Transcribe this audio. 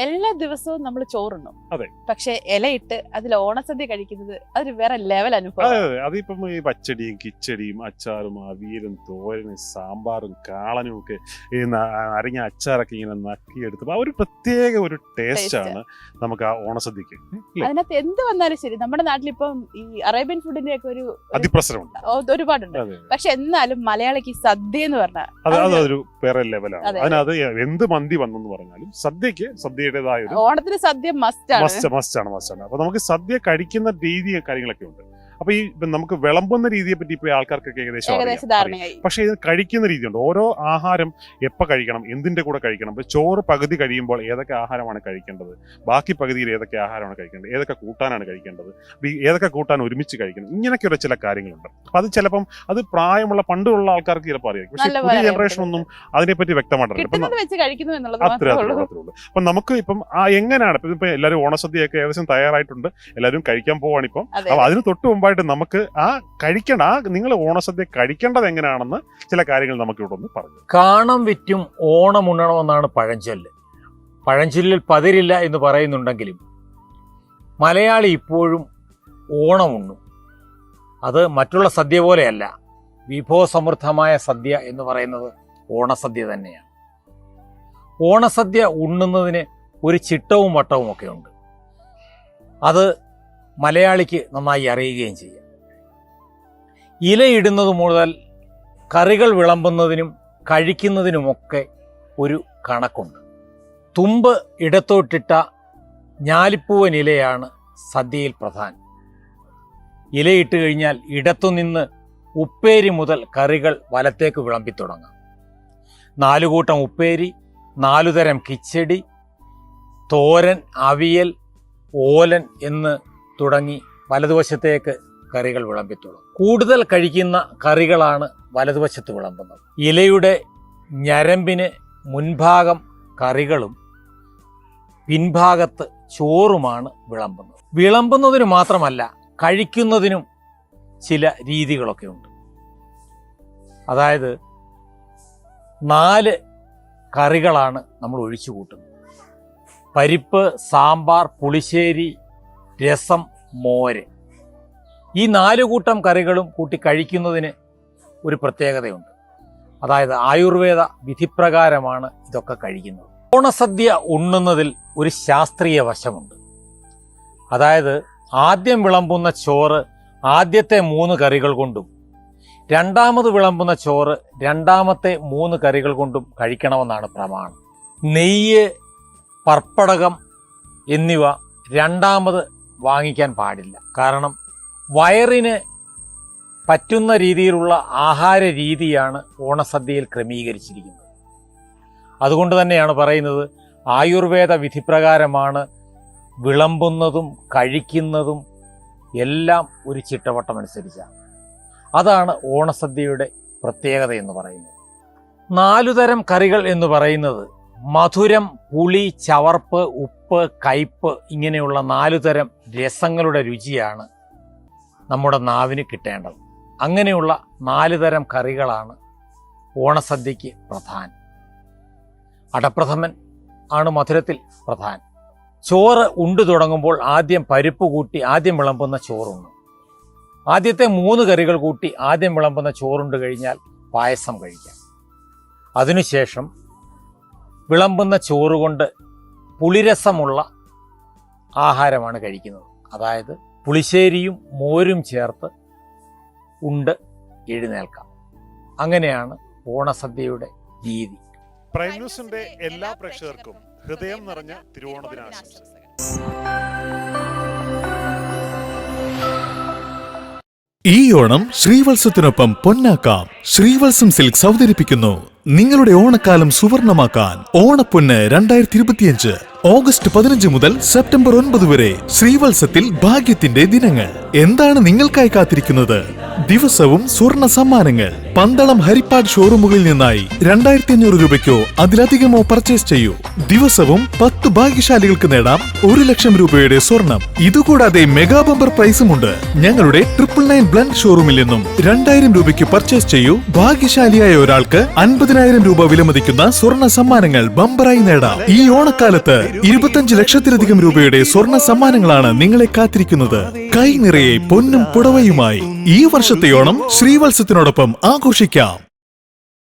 എല്ലാ ദിവസവും നമ്മൾ ചോറുണ്ണും. അതെ. പക്ഷെ ഇലയിട്ട് അതിൽ ഓണസദ്യ കഴിക്കുന്നത് അതൊരു വേറെ ലെവൽ അനുഭവം അതെ അതിപ്പം ഈ പച്ചടിയും കിച്ചടിയും അച്ചാറും അവിയലും തോരനും സാമ്പാറും കാളനും ഒക്കെ ഈ അരിഞ്ഞ അച്ചാറൊക്കെ ഇങ്ങനെ നക്കിയെടുത്തപ്പോൾ ആ ഒരു പ്രത്യേക ഒരു ടേസ്റ്റ് ആണ് നമുക്ക് ആ ഓണസദ്യക്ക്? അതിനകത്ത് എന്ത് വന്നാലും ശരി നമ്മുടെ നാട്ടിൽ നാട്ടിലിപ്പം ഈ അറേബ്യൻ ഫുഡിന്റെ ഒക്കെ ഒരു അതിപ്രസരമുണ്ട്. ഒരുപാടുണ്ട്. പക്ഷെ എന്നാലും മലയാളിക്ക് സദ്യ എന്ന് പറഞ്ഞാൽ അത് അത് അതൊരു വേറെ ലെവലാണ് അതെ. അതിനകത്ത് എന്ത് മന്തി വന്നെന്ന് പറഞ്ഞാലും സദ്യക്ക് സദ്യയുടേതായ ഒരു ഓണത്തിന് സദ്യ മസ്റ്റ് ആണ്. മസ്റ്റ് മസ്റ്റ് ആണ് മസ്റ്റ് ആണ്. അപ്പൊ നമുക്ക് സദ്യ കഴിക്കുന്ന രീതി കാര്യങ്ങളൊക്കെ ഉണ്ട്. അപ്പൊ ഈ നമുക്ക് വിളമ്പുന്ന രീതിയെ പറ്റി ഇപ്പൊ ആൾക്കാർക്കൊക്കെ ഏകദേശം പക്ഷേ ഇത് കഴിക്കുന്ന രീതിയുണ്ട്. ഓരോ ആഹാരം എപ്പോൾ കഴിക്കണം എന്തിന്റെ കൂടെ കഴിക്കണം ഇപ്പൊ ചോറ് പകുതി കഴിയുമ്പോൾ ഏതൊക്കെ ആഹാരമാണ് കഴിക്കേണ്ടത്? ബാക്കി പകുതിയിൽ ഏതൊക്കെ ആഹാരമാണ് കഴിക്കേണ്ടത്? ഏതൊക്കെ കൂട്ടാനാണ് കഴിക്കേണ്ടത്? ഏതൊക്കെ കൂട്ടാൻ ഒരുമിച്ച് കഴിക്കണം? ഇങ്ങനെയൊക്കെയുള്ള ചില കാര്യങ്ങളുണ്ട്. അപ്പൊ അത് ചിലപ്പം അത് പ്രായമുള്ള പണ്ടുള്ള ആൾക്കാർക്ക് ചിലപ്പോൾ അറിയാം. പക്ഷേ പുതിയ ജനറേഷൻ ഒന്നും അതിനെപ്പറ്റി എന്നുള്ളത് അത്ര ഉള്ളൂ. അപ്പൊ നമുക്ക് ഇപ്പം ആ എങ്ങനെയാണ്? ഇപ്പൊ ഇപ്പൊ എല്ലാവരും ഓണസദ്യയൊക്കെ ഏകദേശം തയ്യാറായിട്ടുണ്ട്. എല്ലാവരും കഴിക്കാൻ പോവാണ് ഇപ്പം. അതിന് തൊട്ട് മുമ്പായിട്ട് നമുക്ക് ആ കഴിക്കേണ്ട ആ നിങ്ങൾ ഓണസദ്യ കഴിക്കേണ്ടത് എങ്ങനെയാണെന്ന് ചില കാര്യങ്ങൾ നമുക്ക് ഇവിടെ ഒന്ന് പറഞ്ഞു കാണം വിറ്റും ഓണം ഉണ്ണണമെന്നാണ് പഴഞ്ചൊല്ല്. പഴഞ്ചൊല്ലിൽ പതിരില്ല എന്ന് പറയുന്നുണ്ടെങ്കിലും മലയാളി ഇപ്പോഴും ഓണം ഓണമുണ്ണും അത് മറ്റുള്ള സദ്യ പോലെയല്ല വിഭവസമൃദ്ധമായ സദ്യ എന്ന് പറയുന്നത് ഓണസദ്യ തന്നെയാണ്. ഓണസദ്യ ഉണ്ണുന്നതിന് ഒരു ചിട്ടവും വട്ടവും ഒക്കെ ഉണ്ട്. അത് മലയാളിക്ക് നന്നായി അറിയുകയും ചെയ്യാം. ഇലയിടുന്നത് മുതൽ കറികൾ വിളമ്പുന്നതിനും കഴിക്കുന്നതിനുമൊക്കെ ഒരു കണക്കുണ്ട്. തുമ്പ് ഇടത്തോട്ടിട്ട ഞാലിപ്പൂവൻ ഇലയാണ് സദ്യയിൽ പ്രധാനം. ഇലയിട്ട് കഴിഞ്ഞാൽ ഇടത്തുനിന്ന് ഉപ്പേരി മുതൽ കറികൾ വലത്തേക്ക് വിളമ്പിത്തുടങ്ങാം നാലുകൂട്ടം ഉപ്പേരി നാലുതരം കിച്ചടി തോരൻ അവിയൽ ഓലൻ എന്ന് തുടങ്ങി വലതുവശത്തേക്ക് കറികൾ വിളമ്പിത്തുള്ളൂ കൂടുതൽ കഴിക്കുന്ന കറികളാണ് വലതുവശത്ത് വിളമ്പുന്നത്. ഇലയുടെ ഞരമ്പിന് മുൻഭാഗം കറികളും പിൻഭാഗത്ത് ചോറുമാണ് വിളമ്പുന്നത്. വിളമ്പുന്നതിന് മാത്രമല്ല കഴിക്കുന്നതിനും ചില രീതികളൊക്കെ ഉണ്ട്. അതായത് നാല് കറികളാണ് നമ്മൾ ഒഴിച്ചു കൂട്ടുന്നത്. പരിപ്പ് സാമ്പാർ പുളിശ്ശേരി രസം മോര്. ഈ നാല് കൂട്ടം കറികളും കൂട്ടി കഴിക്കുന്നതിന് ഒരു പ്രത്യേകതയുണ്ട്. അതായത് ആയുർവേദ വിധിപ്രകാരമാണ് ഇതൊക്കെ കഴിക്കുന്നത്. ഓണസദ്യ ഉണ്ണുന്നതിൽ ഒരു ശാസ്ത്രീയ വശമുണ്ട്. അതായത് ആദ്യം വിളമ്പുന്ന ചോറ് ആദ്യത്തെ മൂന്ന് കറികൾ കൊണ്ടും രണ്ടാമത് വിളമ്പുന്ന ചോറ് രണ്ടാമത്തെ മൂന്ന് കറികൾ കൊണ്ടും കഴിക്കണമെന്നാണ് പ്രമാണം. നെയ്യ് പർപ്പടകം എന്നിവ രണ്ടാമത് വാങ്ങിക്കാൻ പാടില്ല. കാരണം വയറിന് പറ്റുന്ന രീതിയിലുള്ള ആഹാര രീതിയാണ് ഓണസദ്യയിൽ ക്രമീകരിച്ചിരിക്കുന്നത്. അതുകൊണ്ട് തന്നെയാണ് പറയുന്നത് ആയുർവേദ വിധിപ്രകാരമാണ് വിളമ്പുന്നതും കഴിക്കുന്നതും എല്ലാം ഒരു ചിട്ടവട്ടം അനുസരിച്ചാണ്. അതാണ് ഓണസദ്യയുടെ പ്രത്യേകത എന്ന് പറയുന്നത്. നാലുതരം കറികൾ എന്ന് പറയുന്നത് മധുരം പുളി ചവർപ്പ് ഉപ്പ് കയ്പ് ഇങ്ങനെയുള്ള നാലു തരം രസങ്ങളുടെ രുചിയാണ് നമ്മുടെ നാവിന് കിട്ടേണ്ടത്. അങ്ങനെയുള്ള നാല് തരം കറികളാണ് ഓണസദ്യക്ക് പ്രധാൻ. അടപ്രഥമൻ ആണ് മധുരത്തിൽ പ്രധാൻ. ചോറ് ഉണ്ടു തുടങ്ങുമ്പോൾ ആദ്യം പരിപ്പ് കൂട്ടി ആദ്യം വിളമ്പുന്ന ചോറുണ്ട് ആദ്യത്തെ മൂന്ന് കറികൾ കൂട്ടി ആദ്യം വിളമ്പുന്ന ചോറുണ്ട് കഴിഞ്ഞാൽ പായസം കഴിക്കാം. അതിനുശേഷം വിളമ്പുന്ന ചോറ് കൊണ്ട് പുളിരസമുള്ള ആഹാരമാണ് കഴിക്കുന്നത്. അതായത് പുളിശ്ശേരിയും മോരും ചേർത്ത് ഉണ്ട് എഴുന്നേൽക്കാം. അങ്ങനെയാണ് ഓണസദ്യയുടെ രീതി. പ്രൈം ന്യൂസിന്റെ എല്ലാ പ്രേക്ഷകർക്കും ഹൃദയം നിറഞ്ഞ തിരുവോണ ദിനാശംസകൾ ഈ ഓണം ശ്രീവത്സത്തിനൊപ്പം പൊന്നാക്കാം. ശ്രീവത്സം സിൽക്സ് അവതരിപ്പിക്കുന്നു നിങ്ങളുടെ ഓണക്കാലം സുവർണമാക്കാൻ ഓണപ്പൊന്ന് രണ്ടായിരത്തി ഇരുപത്തിയഞ്ച് ഓഗസ്റ്റ് പതിനഞ്ച് മുതൽ സെപ്റ്റംബർ ഒൻപത് വരെ ശ്രീവത്സത്തിൽ ഭാഗ്യത്തിന്റെ ദിനങ്ങൾ. എന്താണ് നിങ്ങൾക്കായി കാത്തിരിക്കുന്നത്? ദിവസവും സ്വർണ സമ്മാനങ്ങൾ. പന്തളം ഹരിപ്പാട് ഷോറൂമുകളിൽ നിന്നായി രണ്ടായിരത്തി അഞ്ഞൂറ് രൂപയ്ക്കോ അതിലധികമോ പർച്ചേസ് ചെയ്യൂ. ദിവസവും പത്ത് ഭാഗ്യശാലികൾക്ക് നേടാം ഒരു ലക്ഷം രൂപയുടെ സ്വർണം. ഇതുകൂടാതെ മെഗാ ബമ്പർ പ്രൈസുമുണ്ട് ഞങ്ങളുടെ ട്രിപ്പിൾ നയൻ ബ്ലൻഡ് ഷോറൂമിൽ നിന്നും രണ്ടായിരം രൂപയ്ക്ക് പർച്ചേസ് ചെയ്യൂ. ഭാഗ്യശാലിയായ ഒരാൾക്ക് അൻപതിനായിരം രൂപ വിലമതിക്കുന്ന സ്വർണ സമ്മാനങ്ങൾ ബമ്പറായി നേടാം. ഈ ഓണക്കാലത്ത് ഇരുപത്തഞ്ച് ലക്ഷത്തിലധികം രൂപയുടെ സ്വർണ സമ്മാനങ്ങളാണ് നിങ്ങളെ കാത്തിരിക്കുന്നത്. കൈ നിറയെ പൊന്നും പുടവയുമായി. ഈ വർഷത്തെ ഓണം ശ്രീവത്സത്തിനോടൊപ്പം ആഘോഷിക്കാം.